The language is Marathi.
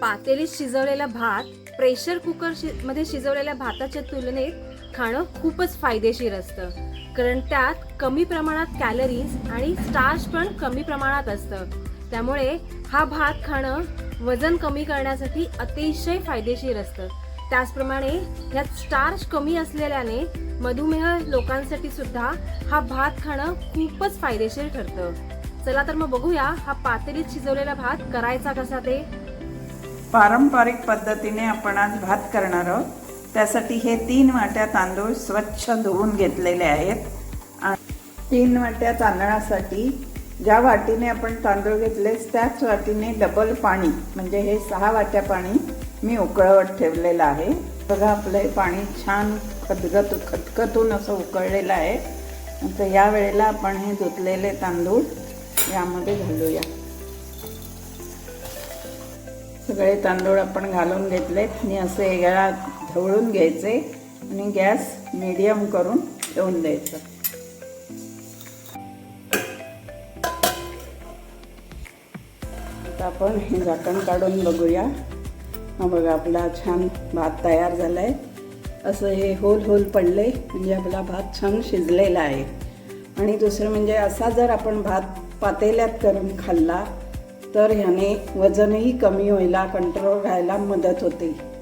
पातेलीत शिजवलेला भात प्रेशर कुकर शि मध्ये शिजवलेल्या भाताच्या तुलनेत खाणं खूपच फायदेशीर असतं. कारण त्यात कमी प्रमाणात कॅलरीज आणि स्टार्च पण कमी प्रमाणात असतं. त्यामुळे हा भात खाणं वजन कमी करण्यासाठी अतिशय फायदेशीर असतं. त्याचप्रमाणे यात स्टार्च कमी असलेल्याने मधुमेह लोकांसाठी सुद्धा हा भात खाणं खूपच फायदेशीर ठरतं. चला तर मग बघूया हा पातेलीत शिजवलेला भात करायचा कसा ते. पारंपरिक पद्धतीने आपण आज भात करणार आहोत. त्यासाठी हे तीन वाट्या तांदूळ स्वच्छ धुवून घेतलेले आहेत. आणि तीन वाट्या तांदळासाठी ज्या वाटीने आपण तांदूळ घेतलेस त्याच वाटीने डबल पाणी म्हणजे हे सहा वाट्या पाणी मी उकळवत ठेवलेलं आहे. बघा आपलं हे पाणी छान खदगत खतखतून असं उकळलेलं आहे. तर या वेळेला आपण हे धुतलेले तांदूळ यामध्ये घालूया. सगळे तांदूळ आपण घालून घेतलेत. आणि असे वेगळा ढवळून घ्यायचे. आणि गॅस मीडियम करून ठेवून द्यायचं. आता आपण हे झाकण काढून बघूया. हा बघा आपला छान भात तयार झाला आहे असं हे होल होल पडले. म्हणजे आपला भात छान शिजलेला आहे. आणि दुसरं म्हणजे असा जर आपण भात पातेल्यात करून खाल्ला तर ह्याने वजनही कमी व्हायला कंट्रोल राहायला मदत होते.